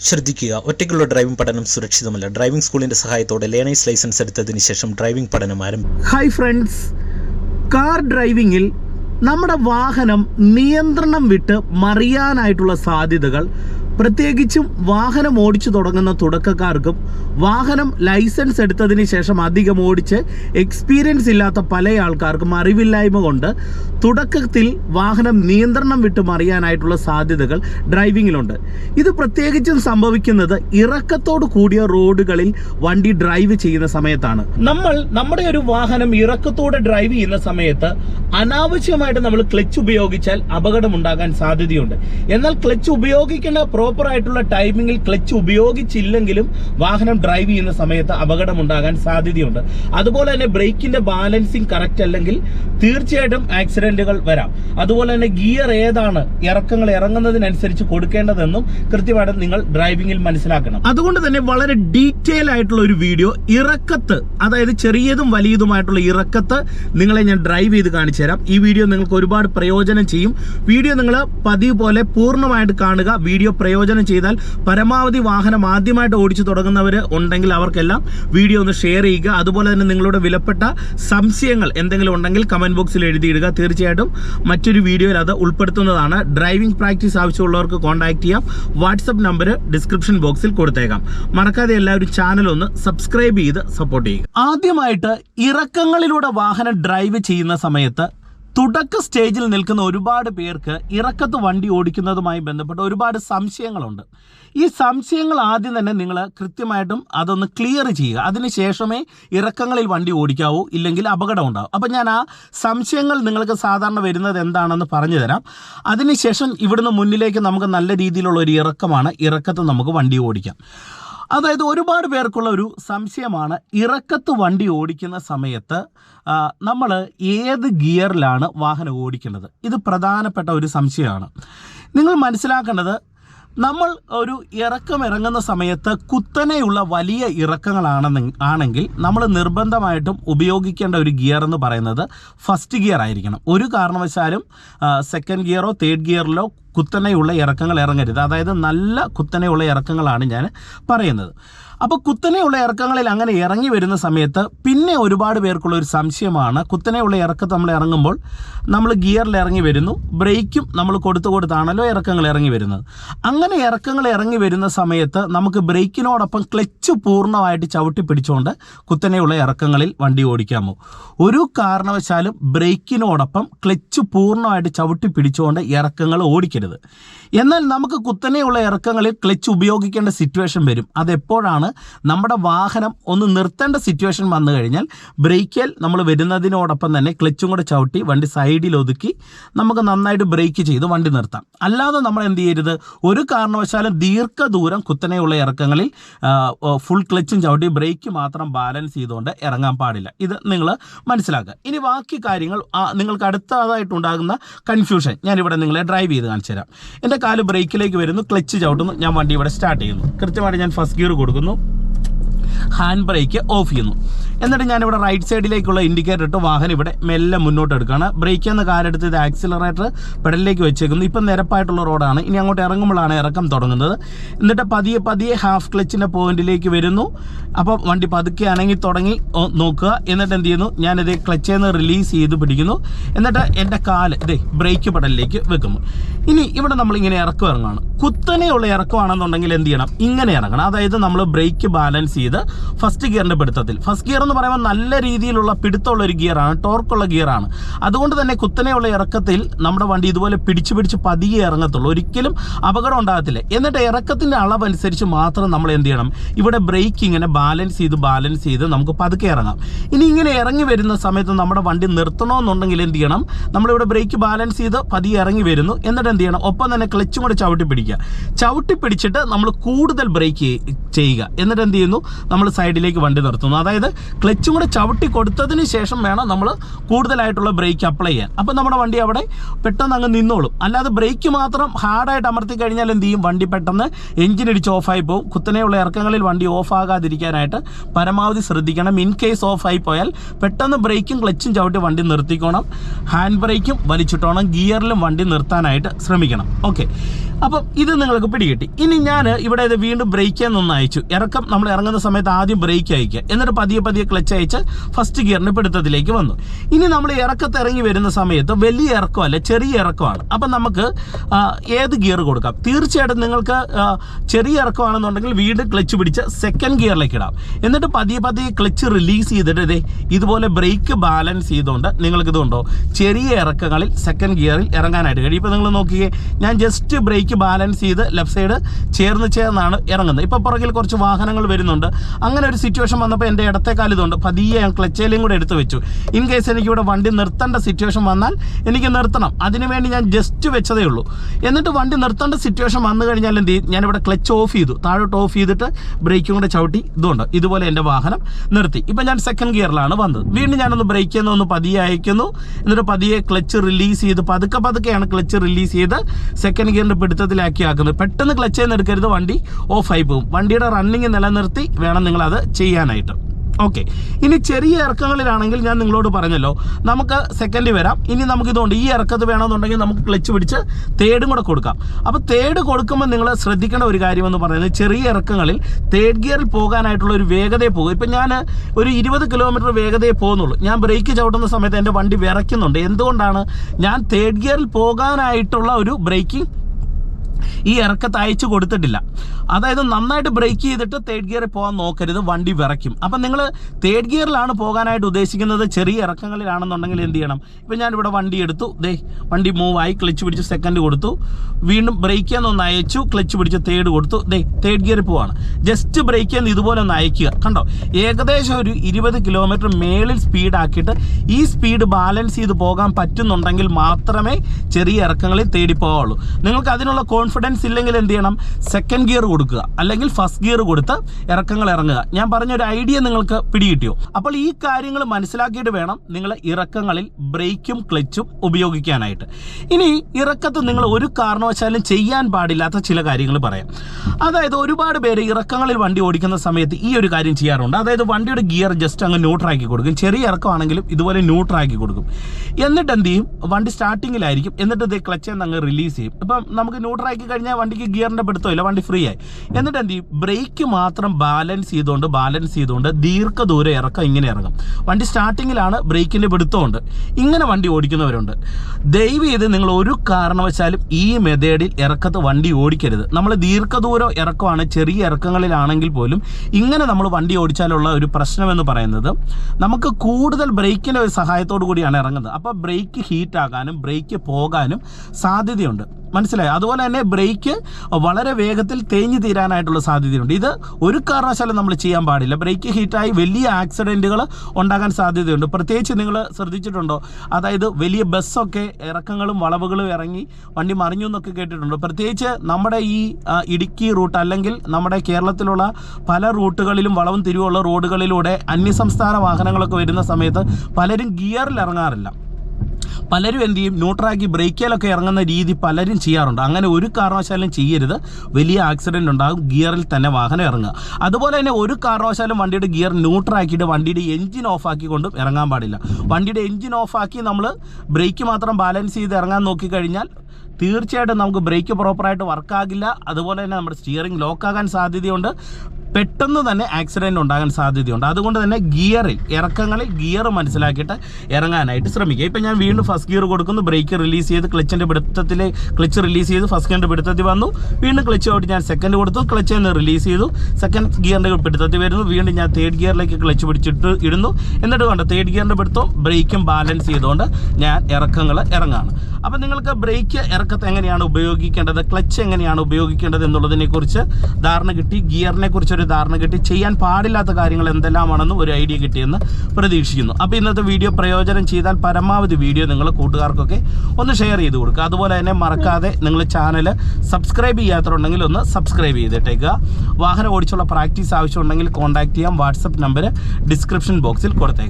ശ്രദ്ധിക്കുക. ഒറ്റയ്ക്കുള്ള ഡ്രൈവിംഗ് പഠനം സുരക്ഷിതമല്ല. ഡ്രൈവിംഗ് സ്കൂളിന്റെ സഹായത്തോടെ ലേണേഴ്സ് ലൈസൻസ് എടുത്തതിന് ശേഷം ഡ്രൈവിംഗ് പഠനം ആരംഭിക്കും ഹായ് ഫ്രണ്ട്സ് കാർ ഡ്രൈവിംഗിൽ നമ്മുടെ വാഹനം നിയന്ത്രണം വിട്ട് മറിയാനായിട്ടുള്ള സാധ്യതകൾ പ്രത്യേകിച്ചും വാഹനം ഓടിച്ചു തുടങ്ങുന്ന തുടക്കക്കാർക്കും വാഹനം ലൈസൻസ് എടുത്തതിന് ശേഷം അധികം ഓടിച്ച് എക്സ്പീരിയൻസ് ഇല്ലാത്ത പല ആൾക്കാർക്കും അറിവില്ലായ്മ കൊണ്ട് തുടക്കത്തിൽ വാഹനം നിയന്ത്രണം വിട്ട് മറിയാനായിട്ടുള്ള സാധ്യതകൾ ഡ്രൈവിങ്ങിലുണ്ട്. ഇത് പ്രത്യേകിച്ചും സംഭവിക്കുന്നത് ഇറക്കത്തോട് കൂടിയ റോഡുകളിൽ വണ്ടി ഡ്രൈവ് ചെയ്യുന്ന സമയത്താണ്. നമ്മൾ നമ്മുടെ ഒരു വാഹനം ഇറക്കത്തോടെ ഡ്രൈവ് ചെയ്യുന്ന സമയത്ത് അനാവശ്യമായിട്ട് നമ്മൾ ക്ലച്ച് ഉപയോഗിച്ചാൽ അപകടം ഉണ്ടാകാൻ സാധ്യതയുണ്ട്. എന്നാൽ ക്ലച്ച് ഉപയോഗിക്കേണ്ട പ്രോപ്പർ ആയിട്ടുള്ള ടൈമിങ്ങിൽ ക്ലച്ച് ഉപയോഗിച്ചില്ലെങ്കിലും വാഹനം ഡ്രൈവ് ചെയ്യുന്ന സമയത്ത് അപകടം ഉണ്ടാകാൻ സാധ്യതയുണ്ട്. അതുപോലെ തന്നെ ബ്രേക്കിന്റെ ബാലൻസിങ് കറക്റ്റ് അല്ലെങ്കിൽ തീർച്ചയായിട്ടും ആക്സിഡന്റുകൾ വരാം. അതുപോലെ തന്നെ ഗിയർ ഏതാണ് ഇറക്കങ്ങൾ ഇറങ്ങുന്നതിനനുസരിച്ച് കൊടുക്കേണ്ടതെന്നും കൃത്യമായിട്ട് നിങ്ങൾ ഡ്രൈവിംഗിൽ മനസ്സിലാക്കണം. അതുകൊണ്ട് തന്നെ വളരെ ഡീറ്റെയിൽ ആയിട്ടുള്ള ഒരു വീഡിയോ ഇറക്കത്ത് അതായത് ചെറിയതും വലിയതുമായിട്ടുള്ള ഇറക്കത്ത് നിങ്ങളെ ഞാൻ ഡ്രൈവ് ചെയ്ത് കാണിച്ചു തരാം. ഈ വീഡിയോ നിങ്ങൾക്ക് ഒരുപാട് പ്രയോജനം ചെയ്യും. വീഡിയോ നിങ്ങൾ പതിവ് പോലെ പൂർണമായിട്ട് കാണുക. വീഡിയോ പ്രയോജനം ചെയ്താൽ പരമാവധി വാഹനം ആദ്യമായിട്ട് ഓടിച്ചു തുടങ്ങുന്നവർ ഉണ്ടെങ്കിൽ അവർക്കെല്ലാം വീഡിയോ ഒന്ന് ഷെയർ ചെയ്യുക. അതുപോലെ തന്നെ നിങ്ങളുടെ വിലപ്പെട്ട സംശയങ്ങൾ എന്തെങ്കിലും ഉണ്ടെങ്കിൽ കമന്റ് ബോക്സിൽ എഴുതിയിടുക. തീർച്ചയായിട്ടും മറ്റൊരു വീഡിയോയിൽ അത് ഉൾപ്പെടുത്തുന്നതാണ്. ഡ്രൈവിംഗ് പ്രാക്ടീസ് ആവശ്യമുള്ളവർക്ക് കോൺടാക്ട് ചെയ്യാം. വാട്സപ്പ് നമ്പർ ഡിസ്ക്രിപ്ഷൻ ബോക്സിൽ കൊടുത്തേക്കാം. മറക്കാതെ എല്ലാവരും ചാനൽ ഒന്ന് സബ്സ്ക്രൈബ് ചെയ്ത് സപ്പോർട്ട് ചെയ്യുക. ആദ്യമായിട്ട് ഇറക്കങ്ങളിലൂടെ വാഹനം ഡ്രൈവ് ചെയ്യുന്ന സമയത്ത് തുടക്ക സ്റ്റേജിൽ നിൽക്കുന്ന ഒരുപാട് പേർക്ക് ഇറക്കത്ത് വണ്ടി ഓടിക്കുന്നതുമായി ബന്ധപ്പെട്ട് ഒരുപാട് സംശയങ്ങളുണ്ട്. ഈ സംശയങ്ങൾ ആദ്യം തന്നെ നിങ്ങൾ കൃത്യമായിട്ടും അതൊന്ന് ക്ലിയർ ചെയ്യുക. അതിനുശേഷമേ ഇറക്കങ്ങളിൽ വണ്ടി ഓടിക്കാവൂ ഇല്ലെങ്കിൽ അപകടം ഉണ്ടാവും. അപ്പോൾ ഞാൻ ആ സംശയങ്ങൾ നിങ്ങൾക്ക് സാധാരണ വരുന്നത് എന്താണെന്ന് പറഞ്ഞു തരാം. അതിനുശേഷം ഇവിടുന്ന് മുന്നിലേക്ക് നമുക്ക് നല്ല രീതിയിലുള്ള ഒരു ഇറക്കമാണ്. ഇറക്കത്ത് നമുക്ക് വണ്ടി ഓടിക്കാം. അതായത് ഒരുപാട് പേർക്കുള്ള ഒരു സംശയമാണ് ഇറക്കത്ത് വണ്ടി ഓടിക്കുന്ന സമയത്ത് നമ്മൾ ഏത് ഗിയറിലാണ് വാഹനം ഓടിക്കേണ്ടത് ഇത് പ്രധാനപ്പെട്ട ഒരു സംശയമാണ്. നിങ്ങൾ മനസ്സിലാക്കേണ്ടത് നമ്മൾ ഒരു ഇറക്കം ഇറങ്ങുന്ന സമയത്ത് കുത്തനെയുള്ള വലിയ ഇറക്കങ്ങളാണെന്ന് ആണെങ്കിൽ നമ്മൾ നിർബന്ധമായിട്ടും ഉപയോഗിക്കേണ്ട ഒരു ഗിയർ എന്ന് പറയുന്നത് ഫസ്റ്റ് ഗിയർ ആയിരിക്കണം. ഒരു കാരണവശാലും സെക്കൻഡ് ഗിയറോ തേർഡ് ഗിയറിലോ കുത്തനെയുള്ള ഇറക്കങ്ങൾ ഇറങ്ങരുത്. അതായത് നല്ല കുത്തനെയുള്ള ഇറക്കങ്ങളാണ് ഞാൻ പറയുന്നത്. അപ്പോൾ കുത്തനെയുള്ള ഇറക്കങ്ങളിൽ അങ്ങനെ ഇറങ്ങി വരുന്ന സമയത്ത് പിന്നെ ഒരുപാട് പേർക്കുള്ള ഒരു സംശയമാണ്. കുത്തനെയുള്ള ഇറക്കത്ത് നമ്മൾ ഇറങ്ങുമ്പോൾ നമ്മൾ ഗിയറിൽ ഇറങ്ങി വരുന്നു. ബ്രേക്കും നമ്മൾ കൊടുത്തു കൊടുത്താണല്ലോ ഇറക്കങ്ങൾ ഇറങ്ങി വരുന്നത്. അങ്ങനെ ഇറക്കങ്ങൾ ഇറങ്ങി വരുന്ന സമയത്ത് നമുക്ക് ബ്രേക്കിനോടൊപ്പം ക്ലച്ച് പൂർണമായിട്ട് ചവിട്ടി പിടിച്ചുകൊണ്ട് കുത്തനെയുള്ള ഇറക്കങ്ങളിൽ വണ്ടി ഓടിക്കാമോ ഒരു കാരണവശാലും ബ്രേക്കിനോടൊപ്പം ക്ലച്ച് പൂർണമായിട്ട് ചവിട്ടി പിടിച്ചുകൊണ്ട് ഇറക്കങ്ങൾ ഓടിക്കരുത്. എന്നാൽ നമുക്ക് കുത്തനെയുള്ള ഇറക്കങ്ങളിൽ ക്ലച്ച് ഉപയോഗിക്കേണ്ട സിറ്റുവേഷൻ വരും. അതെപ്പോഴാണ്? നമ്മുടെ വാഹനം ഒന്ന് നിർത്തേണ്ട സിറ്റുവേഷൻ വന്നു കഴിഞ്ഞാൽ ബ്രേക്കിൽ നമ്മൾ വരുന്നതിനോടൊപ്പം തന്നെ ക്ലച്ചും കൂടെ ചവിട്ടി വണ്ടി സൈഡിൽ ഒതുക്കി നമുക്ക് നന്നായിട്ട് ബ്രേക്ക് ചെയ്ത് വണ്ടി നിർത്താം. അല്ലാതെ നമ്മൾ എന്ത് ചെയ്യരുത്? ഒരു കാരണവശാലും ദീർഘദൂരം കുത്തനെയുള്ള ഇറക്കങ്ങളിൽ ഫുൾ ക്ലച്ചും ചവിട്ടി ബ്രേക്ക് മാത്രം ബാലൻസ് ചെയ്തുകൊണ്ട് ഇറങ്ങാൻ പാടില്ല. ഇത് നിങ്ങൾ മനസ്സിലാക്കുക. ഇനി ബാക്കി കാര്യങ്ങൾ നിങ്ങൾക്ക് അടുത്തതായിട്ടുണ്ടാകുന്ന കൺഫ്യൂഷൻ ഞാനിവിടെ നിങ്ങളെ ഡ്രൈവ് ചെയ്ത് കാണിച്ചു തരാം എന്റെ കാൽ ബ്രേക്കിലേക്ക് വരുന്നു ക്ലച്ച് ചവിട്ടുന്നു ഞാൻ വണ്ടി ഇവിടെ സ്റ്റാർട്ട് ചെയ്യുന്നു. കൃത്യമായിട്ട് ഞാൻ ഫസ്റ്റ് ഗിയർ കൊടുക്കുന്നു. ഹാൻഡ് ബ്രേക്ക് ഓഫ് ചെയ്യുന്നു. എന്നിട്ട് ഞാനിവിടെ റൈറ്റ് സൈഡിലേക്കുള്ള ഇൻഡിക്കേറ്റർ ഇട്ട് വാഹനം ഇവിടെ മെല്ലെ മുന്നോട്ട് എടുക്കുകയാണ് ബ്രേക്ക് എന്ന കാലെടുത്ത് ഇത് ആക്സിലറേറ്റർ പെഡലിലേക്ക് വെച്ചേക്കുന്നു. ഇപ്പം നിരപ്പായിട്ടുള്ള റോഡാണ് ഇനി അങ്ങോട്ട് ഇറങ്ങുമ്പോഴാണ് ഇറക്കം തുടങ്ങുന്നത്. എന്നിട്ട് പതിയെ പതിയെ ഹാഫ് ക്ലച്ചിന്റെ പോയിന്റിലേക്ക് വരുന്നു. അപ്പോൾ വണ്ടി പതുക്കെ അനങ്ങി തുടങ്ങി നോക്കുക. എന്നിട്ട് എന്ത് ചെയ്യുന്നു? ഞാനിത് ക്ലച്ചിൽ നിന്ന് റിലീസ് ചെയ്ത് പിടിക്കുന്നു. എന്നിട്ട് എന്റെ കാൽ ഇതേ ബ്രേക്ക് പെഡലിലേക്ക് വെക്കുന്നു. ഇനി ഇവിടെ നമ്മളിങ്ങനെ ഇറക്കം ഇറങ്ങുകയാണ്. കുത്തനെയുള്ള ഇറക്കമാണെന്നുണ്ടെങ്കിൽ എന്ത് ചെയ്യണം? ഇങ്ങനെ ഇറങ്ങണം. അതായത് നമ്മൾ ബ്രേക്ക് ബാലൻസ് ചെയ്ത് ഫസ്റ്റ് ഗിയറിന്റെ പിടുത്തത്തിൽ. ഫസ്റ്റ് ഗിയർ എന്ന് പറയുമ്പോൾ നല്ല രീതിയിലുള്ള പിടുത്തമുള്ള ഒരു ഗിയറാണ് ടോർക്കുള്ള ഗിയറാണ്. അതുകൊണ്ട് തന്നെ കുത്തനെയുള്ള ഇറക്കത്തിൽ നമ്മുടെ വണ്ടി ഇതുപോലെ പിടിച്ച് പിടിച്ച് പതിയെ ഇറങ്ങത്തുള്ളൂ. ഒരിക്കലും അപകടം ഉണ്ടാകത്തില്ല. എന്നിട്ട് ഇറക്കത്തിന്റെ അളവനുസരിച്ച് മാത്രം നമ്മൾ എന്ത് ചെയ്യണം? ഇവിടെ ബ്രേക്ക് ഇങ്ങനെ ബാലൻസ് ചെയ്ത് ബാലൻസ് ചെയ്ത് നമുക്ക് പതുക്കെ ഇറങ്ങാം. ഇനി ഇങ്ങനെ ഇറങ്ങി വരുന്ന സമയത്ത് നമ്മുടെ വണ്ടി നിർത്തണമെന്നുണ്ടെങ്കിൽ എന്ത് ചെയ്യണം? നമ്മളിവിടെ ബ്രേക്ക് ബാലൻസ് ചെയ്ത് പതിയെ ഇറങ്ങി വരുന്നു. എന്നിട്ട് എന്ത് ചെയ്യണം? ഒപ്പം തന്നെ ക്ലച്ചും കൂടെ ചവിട്ടി പിടിക്കുക ചവിട്ടി പിടിച്ചിട്ട് നമ്മൾ കൂടുതൽ ബ്രേക്ക് ചെയ്യുക. എന്നിട്ട് എന്ത് ചെയ്യുന്നു? നമ്മൾ സൈഡിലേക്ക് വണ്ടി നിർത്തുന്നു. അതായത് ക്ലച്ചും കൂടെ ചവിട്ടി കൊടുത്തതിന് ശേഷം വേണം നമ്മൾ കൂടുതലായിട്ടുള്ള ബ്രേക്ക് അപ്ലൈ ചെയ്യാൻ. അപ്പം നമ്മുടെ വണ്ടി അവിടെ പെട്ടെന്ന് അങ്ങ് നിന്നോളും. അല്ലാതെ ബ്രേക്ക് മാത്രം ഹാർഡായിട്ട് അമർത്തി കഴിഞ്ഞാൽ എന്ത് ചെയ്യും? വണ്ടി പെട്ടെന്ന് എഞ്ചിൻ ഇടിച്ച് ഓഫായി പോകും. കുത്തനെയുള്ള ഇറക്കങ്ങളിൽ വണ്ടി ഓഫ് ആകാതിരിക്കാനായിട്ട് പരമാവധി ശ്രദ്ധിക്കണം. ഇൻ കേസ് ഓഫായി പോയാൽ പെട്ടെന്ന് ബ്രേക്കും ക്ലച്ചും ചവിട്ടി വണ്ടി നിർത്തിക്കോണം. ഹാൻഡ് ബ്രേക്കും വലിച്ചിട്ടോണം. ഗിയറിലും വണ്ടി നിർത്താനായിട്ട് ശ്രമിക്കണം. ഓക്കെ. അപ്പം ഇത് നിങ്ങൾക്ക് പിടികിട്ടി. ഇനി ഞാൻ ഇവിടെ ഇത് വീണ്ടും ബ്രേക്ക് ഒന്ന് അയച്ചു. ഇറക്കം നമ്മൾ ഇറങ്ങുന്ന സമയത്ത് ആദ്യം ബ്രേക്ക് അയക്കുക. എന്നിട്ട് പതിയെ പതിയെ ക്ലച്ച് അയച്ച് ഫസ്റ്റ് ഗിയറിന് പിടുത്തത്തിലേക്ക് വന്നു. ഇനി നമ്മൾ ഇറക്കത്ത് ഇറങ്ങി വരുന്ന സമയത്ത് വലിയ ഇറക്കമല്ല ചെറിയ ഇറക്കമാണ് അപ്പം നമുക്ക് ഏത് ഗിയർ കൊടുക്കാം? തീർച്ചയായിട്ടും നിങ്ങൾക്ക് ചെറിയ ഇറക്കമാണെന്നുണ്ടെങ്കിൽ വീണ്ടും ക്ലച്ച് പിടിച്ച് സെക്കൻഡ് ഗിയറിലേക്ക് ഇടാം. എന്നിട്ട് പതിയെ പതിയെ ക്ലച്ച് റിലീസ് ചെയ്തിട്ട് ഇതേ ഇതുപോലെ ബ്രേക്ക് ബാലൻസ് ചെയ്തുകൊണ്ട് നിങ്ങൾക്ക് ഇതുണ്ടോ? ചെറിയ ഇറക്കങ്ങളിൽ സെക്കൻഡ് ഗിയറിൽ ഇറങ്ങാനായിട്ട് കഴിയും. ഇപ്പോൾ നിങ്ങൾ നോക്കിയേ ഞാൻ ജസ്റ്റ് ബ്രേക്ക് ബാലൻസ് ചെയ്ത് ലെഫ്റ്റ് സൈഡ് ചേർന്ന് ചേർന്നാണ് ഇറങ്ങുന്നത്. ഇപ്പോൾ പുറകിൽ കുറച്ച് വാഹനങ്ങൾ വരുന്നുണ്ട്. അങ്ങനെ ഒരു സിറ്റുവേഷൻ വന്നപ്പോൾ എന്റെ ഇടത്തെ കാൽ ഇതുണ്ട്. പതിയെ ഞാൻ ക്ലച്ചേലും കൂടെ എടുത്ത് വെച്ചു. ഇൻ കേസ് എനിക്കിവിടെ വണ്ടി നിർത്തേണ്ട സിറ്റുവേഷൻ വന്നാൽ എനിക്ക് നിർത്തണം. അതിനുവേണ്ടി ഞാൻ ജസ്റ്റ് വെച്ചതേ ഉള്ളൂ. എന്നിട്ട് വണ്ടി നിർത്തേണ്ട സിറ്റുവേഷൻ വന്നു കഴിഞ്ഞാൽ എന്ത് ചെയ്യും? ഞാനിവിടെ ക്ലച്ച് ഓഫ് ചെയ്തു. താഴോട്ട് ഓഫ് ചെയ്തിട്ട് ബ്രേക്കും കൂടെ ചവിട്ടി ഇതുണ്ട്. ഇതുപോലെ എന്റെ വാഹനം നിർത്തി. ഇപ്പം ഞാൻ സെക്കൻഡ് ഗിയറിലാണ് വന്നത്. വീണ്ടും ഞാനൊന്ന് ബ്രേക്ക് ചെയ്യുന്ന ഒന്ന് പതിയെ അയക്കുന്നു. എന്നിട്ട് പതിയെ ക്ലച്ച് റിലീസ് ചെയ്ത് പതുക്കെ പതുക്കെയാണ് ക്ലച്ച് റിലീസ് ചെയ്ത് സെക്കൻഡ് ഗിയറിന്റെ പിടുത്തത്തിലാക്കി ആക്കുന്നത്. പെട്ടെന്ന് ക്ലച്ച് ചെയ്യുന്ന എടുക്കരുത്. വണ്ടി ഓഫായി പോകും. വണ്ടിയുടെ റണ്ണിങ് നിലനിർത്തി വേണം നിങ്ങൾ അത് ചെയ്യാനായിട്ട്. ഓക്കെ ഇനി ചെറിയ ഇറക്കങ്ങളിലാണെങ്കിൽ ഞാൻ നിങ്ങളോട് പറഞ്ഞല്ലോ. നമുക്ക് സെക്കൻഡ് വരാം. ഇനി നമുക്ക് ഇതുകൊണ്ട് ഈ ഇറക്കത്ത് വേണമെന്നുണ്ടെങ്കിൽ നമുക്ക് ക്ലച്ച് പിടിച്ച് തേർഡും കൂടെ കൊടുക്കാം. അപ്പോൾ തേർഡ് കൊടുക്കുമ്പോൾ നിങ്ങൾ ശ്രദ്ധിക്കേണ്ട ഒരു കാര്യം എന്ന് പറയുന്നത് ചെറിയ ഇറക്കങ്ങളിൽ തേർഡ് ഗിയറിൽ പോകാനായിട്ടുള്ള ഒരു വേഗതയെ പോകും. ഇപ്പം ഞാൻ ഒരു ഇരുപത് കിലോമീറ്റർ വേഗതയെ പോകുന്നുള്ളൂ. ഞാൻ ബ്രേക്ക് ചവിട്ടുന്ന സമയത്ത് എന്റെ വണ്ടി വിറയ്ക്കുന്നുണ്ട്. എന്തുകൊണ്ടാണ്? ഞാൻ തേർഡ് ഗിയറിൽ പോകാനായിട്ടുള്ള ഒരു ബ്രേക്കിംഗ് ഈ ഇറക്കത്ത് അയച്ചു കൊടുത്തിട്ടില്ല. അതായത് നന്നായിട്ട് ബ്രേക്ക് ചെയ്തിട്ട് തേർഡ് ഗിയറിൽ പോകാൻ നോക്കരുത് വണ്ടി വിറയ്ക്കും. അപ്പം നിങ്ങൾ തേർഡ് ഗിയറിലാണ് പോകാനായിട്ട് ഉദ്ദേശിക്കുന്നത് ചെറിയ ഇറക്കങ്ങളിലാണെന്നുണ്ടെങ്കിൽ എന്ത് ചെയ്യണം? ഇപ്പം ഞാനിവിടെ വണ്ടി എടുത്തു ദേ വണ്ടി മൂവ് ആയി ക്ലച്ച് പിടിച്ച് സെക്കൻഡ് കൊടുത്തു. വീണ്ടും ബ്രേക്ക് ചെയ്യാൻ ഒന്ന് അയച്ചു ക്ലച്ച് പിടിച്ച് തേർഡ് കൊടുത്തു. ദേ തേർഡ് ഗിയറിൽ പോവാണ്. ജസ്റ്റ് ബ്രേക്ക് ചെയ്യാൻ ഇതുപോലെ ഒന്ന് അയക്കുക. കണ്ടോ? ഏകദേശം ഒരു ഇരുപത് കിലോമീറ്റർ മേളിൽ സ്പീഡാക്കിയിട്ട് ഈ സ്പീഡ് ബാലൻസ് ചെയ്ത് പോകാൻ പറ്റുന്നുണ്ടെങ്കിൽ മാത്രമേ ചെറിയ ഇറക്കങ്ങളിൽ തേടി പോവുള്ളൂ നിങ്ങൾക്ക് അതിനുള്ള കോൺഫിഡൻസ് ഇല്ലെങ്കിൽ എന്ത് ചെയ്യണം? സെക്കൻഡ് ഗിയർ കൊടുക്കുക. അല്ലെങ്കിൽ ഫസ്റ്റ് ഗിയർ കൊടുത്ത് ഇറക്കങ്ങൾ ഇറങ്ങുക. ഞാൻ പറഞ്ഞ ഒരു ഐഡിയ നിങ്ങൾക്ക് പിടികിട്ടിയോ? അപ്പോൾ ഈ കാര്യങ്ങൾ മനസ്സിലാക്കിയിട്ട് വേണം നിങ്ങൾ ഇറക്കങ്ങളിൽ ബ്രേക്കും ക്ലച്ചും ഉപയോഗിക്കാനായിട്ട്. ഇനി ഇറക്കത്ത് നിങ്ങൾ ഒരു കാരണവശാലും ചെയ്യാൻ പാടില്ലാത്ത ചില കാര്യങ്ങൾ പറയാം. അതായത് ഒരുപാട് പേര് ഇറക്കങ്ങളിൽ വണ്ടി ഓടിക്കുന്ന സമയത്ത് ഈ ഒരു കാര്യം ചെയ്യാറുണ്ട്. അതായത് വണ്ടിയുടെ ഗിയർ ജസ്റ്റ് അങ്ങ് ന്യൂട്രാക്കി കൊടുക്കും. ചെറിയ ഇറക്കമാണെങ്കിലും ഇതുപോലെ ന്യൂട്രാക്കി കൊടുക്കും. എന്നിട്ട് എന്ത് ചെയ്യും? വണ്ടി സ്റ്റാർട്ടിങ്ങിലായിരിക്കും എന്നിട്ട് ഇത് ക്ലച്ച് അങ്ങ് റിലീസ് ചെയ്യും. ഇപ്പം നമുക്ക് ന്യൂട്രാക്കി കഴിഞ്ഞാൽ വണ്ടിക്ക് ഗിയറിന്റെ പിടുത്തമില്ല വണ്ടി ഫ്രീ ആയി. എന്നിട്ട് എന്ത് ചെയ്യും? ബ്രേക്ക് മാത്രം ബാലൻസ് ചെയ്തുകൊണ്ട് ബാലൻസ് ചെയ്തുകൊണ്ട് ദീർഘദൂരം ഇറക്കം ഇങ്ങനെ ഇറങ്ങും. വണ്ടി സ്റ്റാർട്ടിങ്ങിലാണ് ബ്രേക്കിന്റെ പിടുത്തമുണ്ട്. ഇങ്ങനെ വണ്ടി ഓടിക്കുന്നവരുണ്ട്. ദയവ് ചെയ്ത് നിങ്ങൾ ഒരു കാരണവശാലും ഈ മെത്തേഡിൽ ഇറക്കത്ത് വണ്ടി ഓടിക്കരുത്. നമ്മൾ ദീർഘദൂരം ഇറക്കമാണ് ചെറിയ ഇറക്കങ്ങളിലാണെങ്കിൽ പോലും ഇങ്ങനെ നമ്മൾ വണ്ടി ഓടിച്ചാലുള്ള ഒരു പ്രശ്നമെന്ന് പറയുന്നത് നമുക്ക് കൂടുതൽ ബ്രേക്കിന്റെ സഹായത്തോടു കൂടിയാണ് ഇറങ്ങുന്നത്. അപ്പോൾ ബ്രേക്ക് ഹീറ്റ് ആകാനും ബ്രേക്ക് പോകാനും സാധ്യതയുണ്ട്. മനസ്സിലായി? അതുപോലെ തന്നെ ബ്രേക്ക് വളരെ വേഗത്തിൽ തേഞ്ഞു തീരാനായിട്ടുള്ള സാധ്യതയുണ്ട്. ഇത് ഒരു കാരണവശാലും നമ്മൾ ചെയ്യാൻ പാടില്ല. ബ്രേക്ക് ഹീറ്റായി വലിയ ആക്സിഡന്റുകൾ ഉണ്ടാകാൻ സാധ്യതയുണ്ട്. പ്രത്യേകിച്ച് നിങ്ങൾ ശ്രദ്ധിച്ചിട്ടുണ്ടോ? അതായത് വലിയ ബസ്സൊക്കെ ഇറക്കങ്ങളും വളവുകളും ഇറങ്ങി വണ്ടി മറിഞ്ഞു എന്നൊക്കെ കേട്ടിട്ടുണ്ട്. പ്രത്യേകിച്ച് നമ്മുടെ ഈ ഇടുക്കി റൂട്ട് അല്ലെങ്കിൽ നമ്മുടെ കേരളത്തിലുള്ള പല റൂട്ടുകളിലും വളവും തിരിവുള്ള റോഡുകളിലൂടെ അന്യസംസ്ഥാന വാഹനങ്ങളൊക്കെ വരുന്ന സമയത്ത് പലരും ഗിയറിൽ ഇറങ്ങാറില്ല. പലരും എന്ത് ചെയ്യും? ന്യൂട്രാക്കി ബ്രേക്കിലൊക്കെ ഇറങ്ങുന്ന രീതി പലരും ചെയ്യാറുണ്ട്. അങ്ങനെ ഒരു കാരണവശാലും ചെയ്യരുത്. വലിയ ആക്സിഡന്റ് ഉണ്ടാകും. ഗിയറിൽ തന്നെ വാഹനം ഇറങ്ങുക. അതുപോലെ തന്നെ ഒരു കാരണവശാലും വണ്ടിയുടെ ഗിയർ ന്യൂട്രാക്കിയിട്ട് വണ്ടിയുടെ എഞ്ചിൻ ഓഫാക്കി കൊണ്ടും ഇറങ്ങാൻ പാടില്ല. വണ്ടിയുടെ എഞ്ചിൻ ഓഫാക്കി നമ്മൾ ബ്രേക്ക് മാത്രം ബാലൻസ് ചെയ്ത് ഇറങ്ങാൻ നോക്കിക്കഴിഞ്ഞാൽ തീർച്ചയായിട്ടും നമുക്ക് ബ്രേക്ക് പ്രോപ്പറായിട്ട് വർക്കാകില്ല അതുപോലെ തന്നെ നമ്മുടെ സ്റ്റിയറിംഗ് ലോക്കാകാൻ സാധ്യതയുണ്ട്. പെട്ടെന്ന് തന്നെ ആക്സിഡന്റ് ഉണ്ടാകാൻ സാധ്യതയുണ്ട്. അതുകൊണ്ട് തന്നെ ഗിയറിൽ ഇറക്കങ്ങളിൽ ഗിയർ മനസ്സിലാക്കിയിട്ട് ഇറങ്ങാനായിട്ട് ശ്രമിക്കുക. ഇപ്പം ഞാൻ വീണ്ടും ഫസ്റ്റ് ഗിയർ കൊടുക്കുന്നു. ബ്രേക്ക് റിലീസ് ചെയ്ത് ക്ലച്ചിന്റെ പിടുത്തത്തിൽ ക്ലച്ച് റിലീസ് ചെയ്ത് ഫസ്റ്റ് ഗിയറിന്റെ പിടുത്തത്തിൽ വന്നു. വീണ്ടും ക്ലച്ച് ഔട്ട് ഞാൻ സെക്കൻഡ് കൊടുത്തു. ക്ലച്ച് നിന്ന് റിലീസ് ചെയ്തു. സെക്കൻഡ് ഗിയറിന്റെ പിടുത്തത്തിൽ വരുന്നു. വീണ്ടും ഞാൻ തേർഡ് ഗിയറിലേക്ക് ക്ലച്ച് പിടിച്ചിട്ട് ഇടുന്നു. എന്നിട്ട് കണ്ടോ തേർഡ് ഗിയറിന്റെ പിടുത്തം ബ്രേക്കും ബാലൻസ് ചെയ്തുകൊണ്ട് ഞാൻ ഇറക്കങ്ങൾ ഇറങ്ങാണ്. അപ്പം നിങ്ങൾക്ക് ബ്രേക്ക് ഇറക്കത്തെ എങ്ങനെയാണ് ഉപയോഗിക്കേണ്ടത് ക്ലച്ച് എങ്ങനെയാണ് ഉപയോഗിക്കേണ്ടത് എന്നുള്ളതിനെക്കുറിച്ച് ധാരണ കിട്ടി. ഗിയറിനെ കുറിച്ചൊരു ധാരണ കിട്ടി. ചെയ്യാൻ പാടില്ലാത്ത കാര്യങ്ങൾ എന്തെല്ലാമാണെന്ന് ഒരു ഐഡിയ കിട്ടിയെന്ന് പ്രതീക്ഷിക്കുന്നു. അപ്പോൾ ഇന്നത്തെ വീഡിയോ പ്രയോജനം ചെയ്താൽ പരമാവധി വീഡിയോ നിങ്ങൾ കൂട്ടുകാർക്കൊക്കെ ഒന്ന് ഷെയർ ചെയ്ത് കൊടുക്കുക. അതുപോലെ തന്നെ മറക്കാതെ നിങ്ങൾ ചാനൽ സബ്സ്ക്രൈബ് ചെയ്യാത്തതുണ്ടെങ്കിൽ ഒന്ന് സബ്സ്ക്രൈബ് ചെയ്തിട്ടേക്കുക. വാഹനം ഓടിച്ചുള്ള പ്രാക്ടീസ് ആവശ്യമുണ്ടെങ്കിൽ കോൺടാക്ട് ചെയ്യാം. വാട്സപ്പ് നമ്പർ ഡിസ്ക്രിപ്ഷൻ ബോക്സിൽ കൊടുത്തേക്കാം.